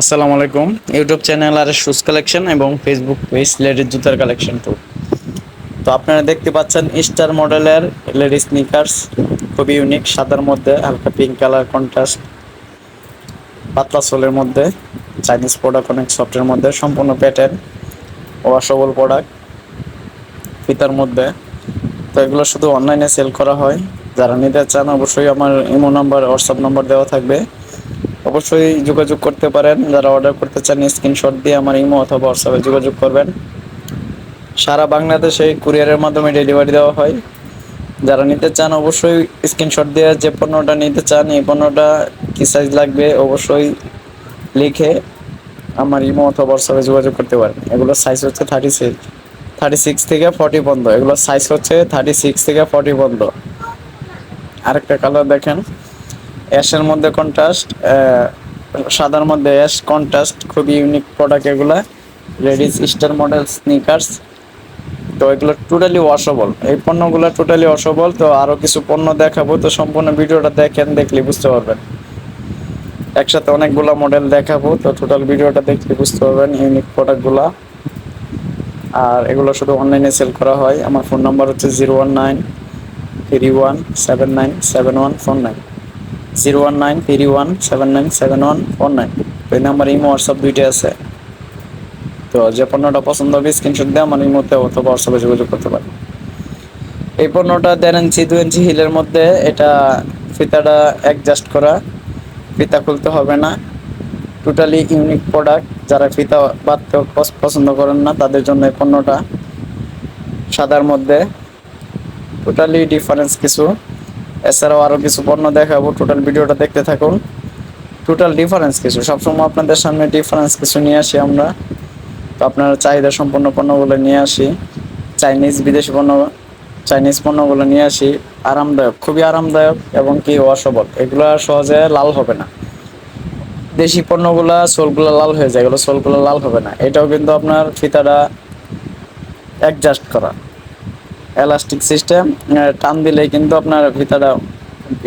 আসসালামু আলাইকুম। YouTube channel আর শুজ কালেকশন এবং ফেসবুক পেজ লেডিস জুতার কালেকশন টু তো আপনারা দেখতে পাচ্ছেন স্টার মডেলের লেডিস স্নিকার্স খুবই ইউনিক সাদার মধ্যে হালকা পিঙ্ক কালার কন্ট্রাস্ট পাতলা সোলের মধ্যে চাইনিজ প্রোডাক্ট অনেক সফটের মধ্যে, সম্পূর্ণ প্যাটার্ন ওয়াশেবল প্রোডাক্ট ফিতার মধ্যে। তো এগুলো শুধু অনলাইনে সেল করা হয়। যারা নিতে চান অবশ্যই আমার ইমো নাম্বার হোয়াটসঅ্যাপ নাম্বার দেওয়া থাকবে। অবশ্যই যোগাযোগ করতে পারেন। যারা অর্ডার করতে চান স্ক্রিনশট দিয়ে আমার ইমো অথবা হোয়াটসঅ্যাপে যোগাযোগ করবেন। সারা বাংলাদেশে কুরিয়ারের মাধ্যমে ডেলিভারি দেওয়া হয়। যারা নিতে চান, অবশ্যই স্ক্রিনশট দিয়ে যে পণ্যটা নিতে চান, এই পণ্যটা কী সাইজ লাগবে, অবশ্যই লিখে আমার ইমো অথবা হোয়াটসঅ্যাপে যোগাযোগ করতে পারেন। এগুলোর সাইজ হচ্ছে থার্টি সিক্স থার্টি সিক্স থেকে ফর্টি পর্যন্ত। এগুলোর সাইজ হচ্ছে থার্টি সিক্স থেকে ফর্টি পর্যন্ত। আরেকটা কালার দেখেন। অ্যাশের মধ্যে কন্ট্রাস্ট সাদার মধ্যে অ্যাশ কন্ট্রাস্ট খুবই ইউনিক প্রোডাক্ট এগুলা। লেডিস স্টার মডেল স্নিকার্স তো এগুলো টোটালি ওয়াশেবল এই পণ্যগুলো টোটালি ওয়াশেবল তো আরও কিছু পণ্য দেখাবো। তো সম্পূর্ণ ভিডিওটা দেখেন, দেখলে বুঝতে পারবেন। একসাথে অনেকগুলো মডেল দেখাবো। তো টোটাল ভিডিওটা দেখলে বুঝতে পারবেন ইউনিক প্রোডাক্টগুলা আর এগুলো শুধু অনলাইনে সেল করা হয়। আমার ফোন নাম্বার হচ্ছে zero one nine three one seven nine seven one four nine zero one nine three one seven nine seven one four nine এই নাম্বার ইমো হোয়াটসঅ্যাপ দুইটা আছে। তো যে পণ্যটা পছন্দ হবে স্ক্রিনশট দিয়ে আমার ইমোতে অথবা হোয়াটসঅ্যাপে যোগাযোগ করতে পারেন। এই পণ্যটা দেড় ইঞ্চি দু ইঞ্চি হিলের মধ্যে, এটা ফিতাটা অ্যাডজাস্ট করা। ফিতা খুলতে হবে না। টোটালি ইউনিক প্রোডাক্ট যারা ফিতা বাঁধতে পছ- পছন্দ করেন না, তাদের জন্য এই পণ্যটা সাদার মধ্যে। টোটালি ডিফারেন্স কিছু। এছাড়াও আরও কিছু পণ্য দেখাবো। টোটাল ভিডিওটা দেখতে থাকুন। টোটাল ডিফারেন্স কিছু। সবসময় আপনাদের সামনে ডিফারেন্স কিছু নিয়ে আসি আমরা। তো আপনারা চাহিদা সম্পন্ন পণ্যগুলো নিয়ে আসি। চাইনিজ বিদেশি পণ্য চাইনিজ পণ্যগুলো নিয়ে আসি। আরামদায়ক, খুবই আরামদায়ক এবং কি ওয়াশেবল এগুলো সহজে লাল হবে না। দেশি পণ্যগুলো সোলগুলো লাল হয়ে যায়। এগুলো সোলগুলো লাল হবে না। এটাও কিন্তু আপনার ফিতাটা অ্যাডজাস্ট করা। এলাস্টিক সিস্টেম টান দিলেই কিন্তু আপনার ফিতাটা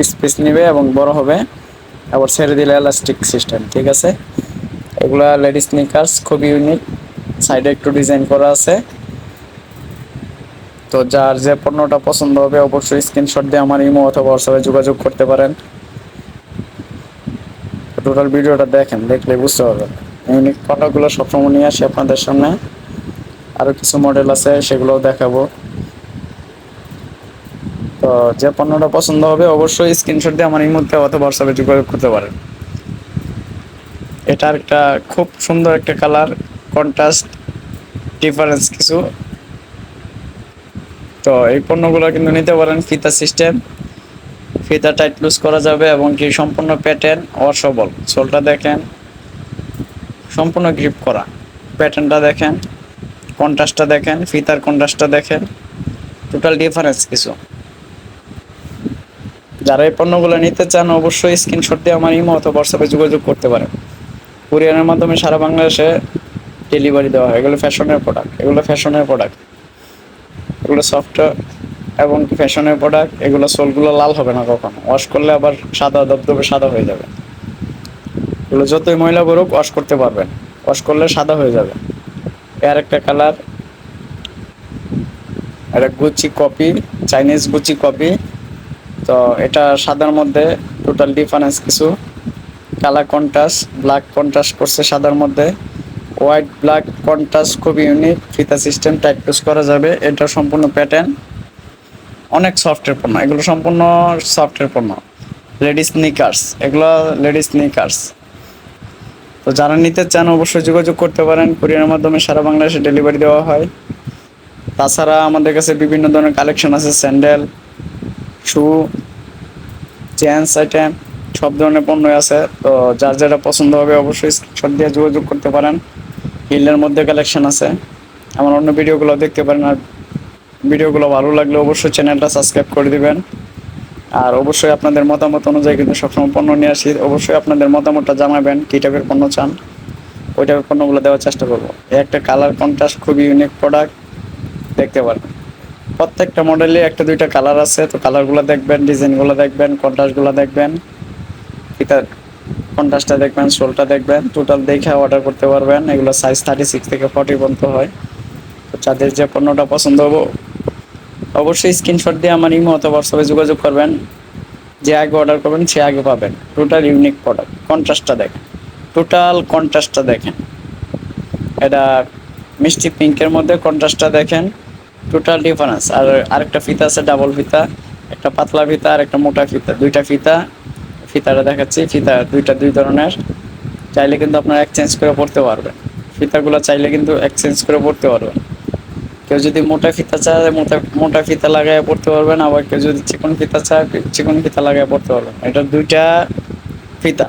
স্পেস নেবে এবং বড় হবে। আবার ছেড়ে দিলে এলাস্টিক সিস্টেম ঠিক আছে? এগুলা লেডিস স্নিকার্স খুবই ইউনিক সাইডে একটু ডিজাইন করা আছে। তো যার যে পণ্যটা পছন্দ হবে অবশ্যই স্ক্রিনশট দিয়ে আমার ইমো অথবা হোয়াটসঅ্যাপে যোগাযোগ করতে পারেন। টোটাল ভিডিওটা দেখেন, দেখলে বুঝতে পারবেন। ইউনিক ফটোগুলো সবসময় নিয়ে আসি আপনাদের সামনে। আরও কিছু মডেল আছে, সেগুলোও দেখাবো। তো যে পণ্যটা পছন্দ হবে, অবশ্যই স্ক্রিনশট দিয়ে আমার এই ইমোতে অথবা হোয়াটসঅ্যাপে যোগাযোগ করতে পারেন। এটা একটা খুব সুন্দর একটা কালার কন্ট্রাস্ট ডিফারেন্স কিছু। তো এই পণ্যগুলো কিন্তু নিতে পারেন ফিতা সিস্টেম ফিতা টাইট লুজ করা যাবে এবং কি সম্পূর্ণ প্যাটার্ন অসবল সোলটা দেখেন, সম্পূর্ণ গ্রিপ করা। প্যাটার্নটা দেখেন কন্ট্রাস্টটা দেখেন, ফিতার কন্ট্রাস্টটা দেখেন। টোটাল ডিফারেন্স কিছু। যারা এই পণ্যগুলো নিতে চান, অবশ্যই স্ক্রিনশট দিয়ে আমার ইমো অথবা হোয়াটসঅ্যাপে যোগাযোগ করতে পারেন। কুরিয়ারের মাধ্যমে সারা বাংলাদেশে ডেলিভারি দেওয়া হয়। এগুলো ফ্যাশনের প্রোডাক্ট এগুলো ফ্যাশনের প্রোডাক্ট এগুলো সফটওয়্যার এবং ফ্যাশনের প্রোডাক্ট এগুলো সোলগুলো লাল হবে না কখনো। ওয়াশ করলে আবার সাদা দবদবে সাদা হয়ে যাবে। এগুলো যতই ময়লা করুক ওয়াশ করতে পারবেন। ওয়াশ করলে সাদা হয়ে যাবে। এর একটা কালার এটা Gucci copy Chinese Gucci copy তো এটা সাদার মধ্যে টোটাল ডিফারেন্স কিছু। কালার কন্ট্রাস্ট ব্ল্যাক কন্ট্রাস্ট করছে সাদার মধ্যে। হোয়াইট ব্ল্যাক কন্ট্রাস্ট খুবই ইউনিক ফিতা সিস্টেম টাইপ ইউজ করা যাবে। এটা সম্পূর্ণ প্যাটার্ন অনেক সফটের পণ্য। এগুলো সম্পূর্ণ সফটের পণ্য। লেডিস নিকার্স এগুলো লেডিস নিকার্স তো যারা নিতে চান অবশ্যই যোগাযোগ করতে পারেন। কুরিয়ারের মাধ্যমে সারা বাংলাদেশে ডেলিভারি দেওয়া হয়। তাছাড়া আমাদের কাছে বিভিন্ন ধরনের কালেকশন আছে। স্যান্ডেল শু জেন্টস আইটেম সব ধরনের পণ্য আছে। তো যার যেটা পছন্দ হবে অবশ্যই স্ক্রিনশট দিয়ে যোগাযোগ করতে পারেন। হিলের মধ্যে কালেকশন আছে। আমার অন্য ভিডিওগুলো দেখতে পারেন। আর ভিডিওগুলো ভালো লাগলে অবশ্যই চ্যানেলটা সাবস্ক্রাইব করে দিবেন। আর অবশ্যই আপনাদের মতামত অনুযায়ী কিন্তু সবসময় পণ্য নিয়ে আসি। অবশ্যই আপনাদের মতামতটা জানাবেন কী টাইপের পণ্য চান। ওই টাইপের পণ্যগুলো দেওয়ার চেষ্টা করব। একটা কালার কন্ট্রাস্ট খুবই ইউনিক প্রোডাক্ট দেখতে পারেন। প্রত্যেকটা মডেলে একটা দুইটা কালার আছে, তো কালারগুলো দেখবেন ডিজাইনগুলো দেখবেন কন্ট্রাস্টগুলো দেখবেন। ফিতা কন্ট্রাস্টটা দেখবেন, সোলটা দেখবেন। টোটাল দেখে অর্ডার করতে পারবেন। এগুলো সাইজ থার্টি সিক্স থেকে ফর্টি পর্যন্ত হয়। তো যাদের যে পণ্যটা পছন্দ হব, অবশ্যই স্ক্রিনশট দিয়ে আমার ইমো অথবা হোয়াটসঅ্যাপে যোগাযোগ করবেন। যে আগে অর্ডার করবেন, সে আগে পাবেন। টোটাল ইউনিক প্রোডাক্ট কন্ট্রাস্টটা দেখেন। টোটাল কন্ট্রাস্টটা দেখেন। এটা মিষ্টি পিঙ্কের মধ্যে কন্ট্রাস্টটা দেখেন। টোটাল ডিফারেন্স আর আরেকটা ফিতা আছে ডাবল ফিতা, একটা পাতলা ফিতা আর একটা মোটা ফিতা, দুইটা ফিতা। ফিতাটা দেখাচ্ছি, ফিতা দুইটা দুই ধরনের। চাইলে কিন্তু আপনারা এক্সচেঞ্জ করে পড়তে পারবেন। ফিতাগুলো চাইলে কিন্তু এক্সচেঞ্জ করে পড়তে পারবেন। কেউ যদি মোটা ফিতা চায়, মোটা মোটা ফিতা লাগায় পড়তে পারবেন, আবার কেউ যদি চিকন ফিতা চায়, চিকন ফিতা লাগায় পড়তে পারবেন। এটা দুইটা ফিতা।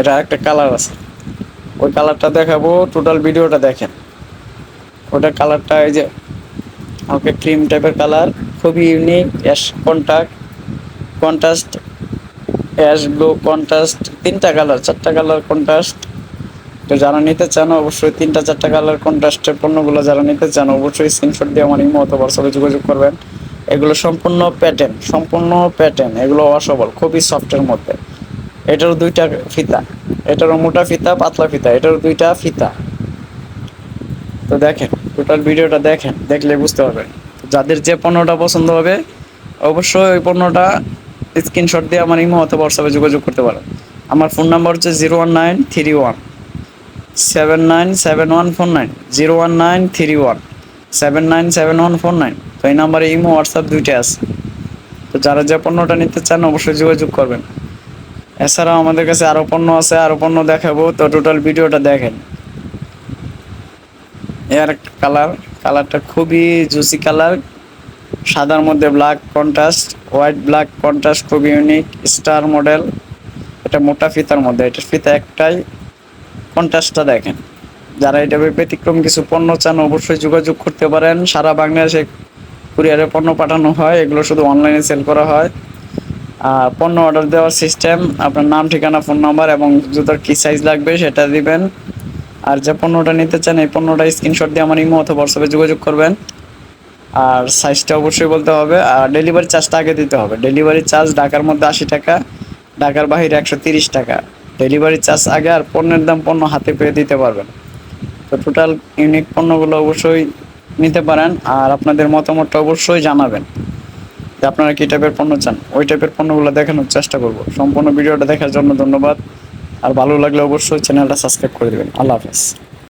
এটা একটা কালার আছে। ওই কালারটা দেখাবো টোটাল ভিডিওটা দেখেন। ওটার কালারটা এই যে ওকে ক্রিম টাইপের কালার খুবই unique ash contact contrast ash glow contrast তিনটা কালার চারটা কালার কন্ট্রাস্ট তো যারা নিতে চান অবশ্যই তিনটা চারটা কালার কন্ট্রাস্টের পণ্যগুলো যারা নিতে চান অবশ্যই স্ক্রিনশট দিয়ে আমার ইমো অথবা হোয়াটসঅ্যাপে যোগাযোগ করবেন। এগুলো সম্পূর্ণ প্যাটার্ন সম্পূর্ণ প্যাটার্ন এগুলো অসবল খুবই সফটের মধ্যে। এটারও দুইটা ফিতা, এটারও মোটা ফিতা, পাতলা ফিতা, এটারও দুইটা ফিতা। তো দেখেন টোটাল ভিডিওটা দেখেন, দেখলে বুঝতে পারবেন। যাদের যে পণ্যটা পছন্দ হবে, অবশ্যই ওই পণ্যটা স্ক্রিনশট দিয়ে আমার ইমো অথবা হোয়াটসঅ্যাপে যোগাযোগ করতে পারেন। আমার ফোন নাম্বার হচ্ছে zero one nine three one seven nine seven one four nine zero one nine three one seven nine seven one four nine তো এই নাম্বারে ইমো হোয়াটসঅ্যাপ দুইটা আছে। তো যারা যে পণ্যটা নিতে চান, অবশ্যই যোগাযোগ করবেন। এছাড়াও আমাদের কাছে আরও পণ্য আছে আরও পণ্য দেখাবো। তো টোটাল ভিডিওটা দেখেন। এর একটা কালার, কালারটা খুবই জুসি কালার। সাদার মধ্যে black contrast white black contrast খুবই ইউনিক স্টার মডেল এটা মোটা ফিতার মধ্যে, এটা ফিতা একটাই। কন্ট্রাস্টটা দেখেন। যারা এটা ব্যতিক্রম কিছু পণ্য চান, অবশ্যই যোগাযোগ করতে পারেন। সারা বাংলাদেশে কুরিয়ারে পণ্য পাঠানো হয়, এগুলো শুধু অনলাইনে সেল করা হয়। আর পণ্য অর্ডার দেওয়ার সিস্টেম আপনার নাম, ঠিকানা ফোন নাম্বার এবং জুতোর কী সাইজ লাগবে সেটা দিবেন। আর যে পণ্যটা নিতে চান, এই পণ্যটা স্ক্রিনশট দিয়ে আমার ইমো অথবা হোয়াটসঅ্যাপে যোগাযোগ করবেন। আর সাইজটা অবশ্যই বলতে হবে। আর ডেলিভারি চার্জটা আগে দিতে হবে। ডেলিভারি চার্জ ঢাকার মধ্যে আশি টাকা, ঢাকার বাহিরে একশো তিরিশ টাকা। ডেলিভারি চার্জ আগে আর পণ্যের দাম পণ্য হাতে পেয়ে দিতে পারবেন। তো টোটাল ইউনিক পণ্যগুলো অবশ্যই নিতে পারেন আর আপনাদের মতামতটা অবশ্যই জানাবেন। যে আপনারা কী টাইপের পণ্য চান? ওই টাইপের পণ্যগুলো দেখানোর চেষ্টা করব। সম্পূর্ণ ভিডিওটা দেখার জন্য ধন্যবাদ। আর ভালো লাগলে অবশ্যই চ্যানেলটা সাবস্ক্রাইব করে দেবেন। আল্লাহ হাফেজ।